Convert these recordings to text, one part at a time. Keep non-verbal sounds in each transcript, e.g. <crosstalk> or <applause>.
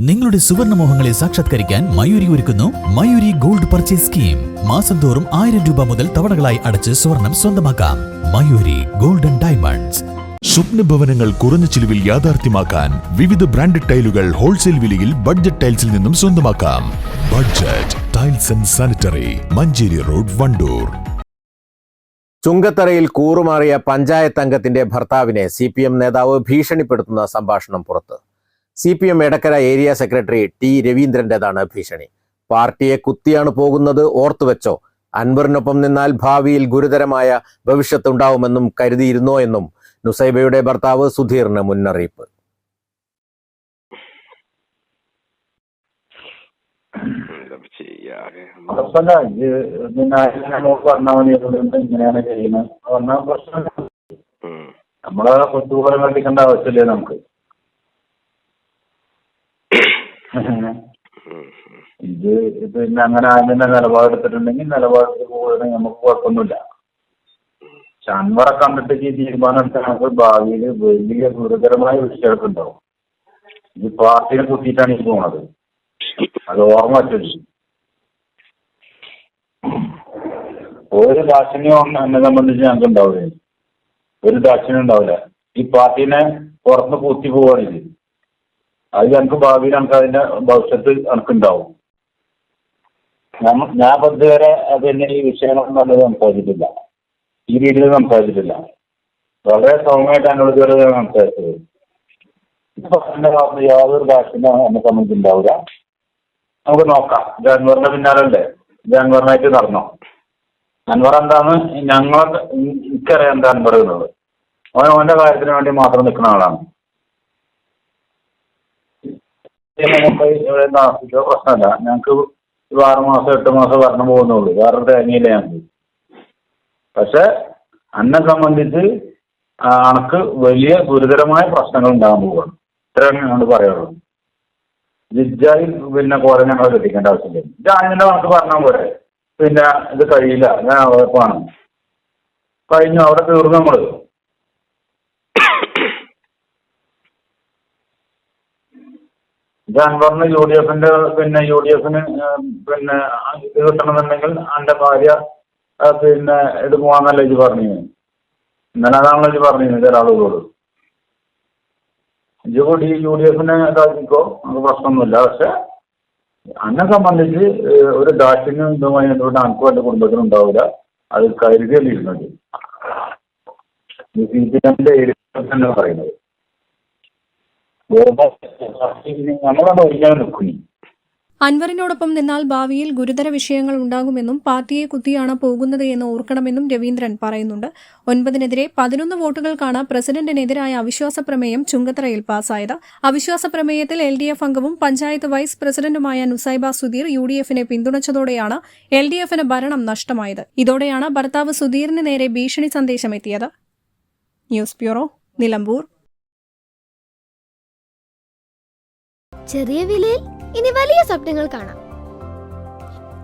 നിങ്ങളുടെ സുവർണ മോഹങ്ങളെ സാക്ഷാത്കരിക്കാൻ മയൂരി ഒരുക്കുന്നു മയൂരി ഗോൾഡ് പർച്ചേസ് സ്കീം. മാസം തോറും ആയിരം രൂപ മുതൽ തവണകളായി അടച്ച് സ്വർണം സ്വന്തമാക്കാം. Mayuri golden diamonds. സ്വപ്ന ഭവനങ്ങൾ കുറഞ്ഞ ചിലവിൽ യാഥാർത്ഥ്യമാക്കാൻ വിവിധ ബ്രാൻഡഡ് ടൈലുകൾ ഹോൾസെയിൽ വിലയിൽ ബഡ്ജറ്റ് ടൈൽസിൽ നിന്നും സ്വന്തമാക്കാം. Budget tiles and sanitary Manjeri road Wandoor. ചുങ്കത്തറയിൽ കൂറുമാറിയ പഞ്ചായത്ത് അംഗത്തിന്റെ ഭർത്താവിനെ സി പി എം നേതാവ് ഭീഷണിപ്പെടുത്തുന്ന സംഭാഷണം പുറത്ത്. C P M Edakkara area secretary T രവീന്ദ്രന്റെതാണ് ഭീഷണി. പാർട്ടിയെ കുത്തിയാണ് പോകുന്നത് ഓർത്തുവെച്ചോ? അൻവറിനൊപ്പം നിന്നാൽ ഭാവിയിൽ ഗുരുതരമായ ഭവിഷ്യത്തുണ്ടാവുമെന്നും കരുതിയിരുന്നോ എന്നും നുസൈബയുടെ ഭർത്താവ് സുധീറിന് മുന്നറിയിപ്പ്. കുഴപ്പമില്ല ഇത് പിന്നെ നമുക്ക് പറഞ്ഞാൽ ഇങ്ങനെയാണ് ചെയ്യുന്നത്. പറഞ്ഞാൽ പ്രശ്നം. നമ്മളെ കൊച്ചുപോലെ കണ്ടിക്കേണ്ട ആവശ്യമില്ലേ നമുക്ക്? <laughs> ഇത് പിന്നെ അങ്ങനെ അതിന്റെ നിലപാടെടുത്തിട്ടുണ്ടെങ്കിൽ നിലപാടെടുത്ത് പോകുന്നത് നമുക്ക് കുഴപ്പമൊന്നുമില്ല. പക്ഷെ അൻവറെ കണ്ടിട്ട് ഈ തീരുമാനം എടുത്താൽ നമുക്ക് ഭാവിയിൽ വലിയ ഗുരുതരമായ വിഷയങ്ങളുണ്ടാവും ഈ പാർട്ടിയെ കുത്തിയിട്ടാണ് ഈ പോണത്. അത് ഓർമ്മ വെച്ചു ഒരു ദാക്ഷിണ്യം എന്നെ സംബന്ധിച്ച് ഞങ്ങൾക്ക് ഉണ്ടാവില്ല ഒരു ദാക്ഷിണ്യം ഉണ്ടാവില്ല. ഈ പാർട്ടീനെ പുറത്ത് കുത്തി പോവാണ് ഇത് അത് ഞങ്ങൾക്ക് ഭാവിയിൽ നമുക്ക് അതിന്റെ ഭവിഷ്യത്ത് എനിക്കുണ്ടാവും നമ്മ- ഞാൻ ഇപ്പൊ ഇതുവരെ പിന്നെ ഈ വിഷയങ്ങളൊന്നും നല്ലത് സംസാരിച്ചിട്ടില്ല. ഈ രീതിയിൽ സംസാരിച്ചിട്ടില്ല. വളരെ സൗമ്യമായിട്ട് എന്നോട് ഇതുവരെ ഞാൻ സംസാരിച്ചത്. ഭാഗത്ത് യാതൊരു ഭാഷയും എന്നെ സംബന്ധിച്ച് ഉണ്ടാവില്ല നമുക്ക് നോക്കാം. ജാൻവറിന്റെ പിന്നാലല്ലേ? ജാൻവറിനായിട്ട് നടന്നോ? അൻവർ എന്താന്ന് ഞങ്ങളെ എനിക്കറിയാം എന്താ അൻവർ എന്നുള്ളത്. അവൻ അവന്റെ കാര്യത്തിന് വേണ്ടി മാത്രം നിൽക്കുന്ന ആളാണ് ഇത് നമുക്ക് ഇവിടെ ഞങ്ങൾക്ക് ഒരു ആറ് മാസം എട്ട് മാസം വരണം പോകുന്നുള്ളൂ. വേറെ തേങ്ങയില്ല ഞങ്ങൾക്ക്. പക്ഷെ അന്നെ സംബന്ധിച്ച് അനക്ക് വലിയ ഗുരുതരമായ പ്രശ്നങ്ങൾ ഉണ്ടാകാൻ പോവുകയാണ്. ഇത്രയാണ് ഞങ്ങൾ പറയാറുള്ളത് ജിജായി പിന്നെ കോര ഞങ്ങൾ ശ്രദ്ധിക്കേണ്ട ആവശ്യമില്ല. ജാനിന്റെ നമുക്ക് പറഞ്ഞാൽ പോരെ. പിന്നെ ഇത് കഴിയില്ല. ഞാൻ ഉറപ്പാണ് കഴിഞ്ഞു. അവിടെ തീർന്നു നമ്മൾ. ഇത് അൻവറിന് യു ഡി എഫിന്റെ പിന്നെ യു ഡി എഫിന് പിന്നെ ഇത് കിട്ടണമെന്നുണ്ടെങ്കിൽ അന്റെ ഭാര്യ പിന്നെ ഇത് പോവാന്നല്ല ഇത് പറഞ്ഞു ഇന്നലെ അതാണല്ലോ ഇത് പറഞ്ഞു ഒരാളോട്. ഇത് കൂടി യു ഡി എഫിനെ ഇതാക്കിക്കോ നമുക്ക് പ്രശ്നമൊന്നുമില്ല. പക്ഷെ അന്നെ സംബന്ധിച്ച് ഒരു ഡാറ്റിന് ഇതുമായി ബന്ധപ്പെട്ട് എനിക്കും എന്റെ കുടുംബത്തിനും ഉണ്ടാവില്ല അത് കരുതിയല്ലിരുന്നത് ഈ സി പി എമ്മിന്റെ തന്നെ പറയുന്നത്. അൻവറിനോടൊപ്പം നിന്നാൽ ഭാവിയിൽ ഗുരുതര വിഷയങ്ങൾ ഉണ്ടാകുമെന്നും പാർട്ടിയെ കുത്തിയാണ് പോകുന്നത് എന്ന് ഓർക്കണമെന്നും രവീന്ദ്രൻ പറയുന്നുണ്ട്. ഒൻപതിനെതിരെ പതിനൊന്ന് വോട്ടുകൾക്കാണ് പ്രസിഡന്റിനെതിരായ അവിശ്വാസ പ്രമേയം ചുങ്കത്തറയിൽ പാസായത്. അവിശ്വാസ പ്രമേയത്തിൽ എൽ ഡി എഫ് അംഗവും പഞ്ചായത്ത് വൈസ് പ്രസിഡന്റുമായ നുസൈബ സുധീർ യു ഡി എഫിനെ പിന്തുണച്ചതോടെയാണ് എൽ ഡി എഫിന് ഭരണം നഷ്ടമായത്. ഇതോടെയാണ് ഭർത്താവ് സുധീറിന് നേരെ ഭീഷണി സന്ദേശം എത്തിയത്. News bureau Nilambur. ചെറിയ വിലയിൽ ഇനി വലിയ സ്വപ്നങ്ങൾ കാണാം.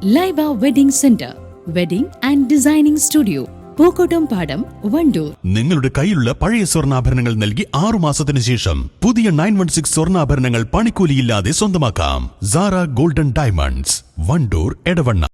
Laiba wedding centre wedding and designing studio Pookottam Padam Wandoor. നിങ്ങളുടെ കയ്യിലുള്ള പഴയ സ്വർണാഭരണങ്ങൾ നൽകി ആറു മാസത്തിന് ശേഷം പുതിയ നയൻ വൺ സിക്സ് സ്വർണാഭരണങ്ങൾ പണിക്കൂലിയില്ലാതെ സ്വന്തമാക്കാം. Sara golden diamonds Wandoor Edavanna.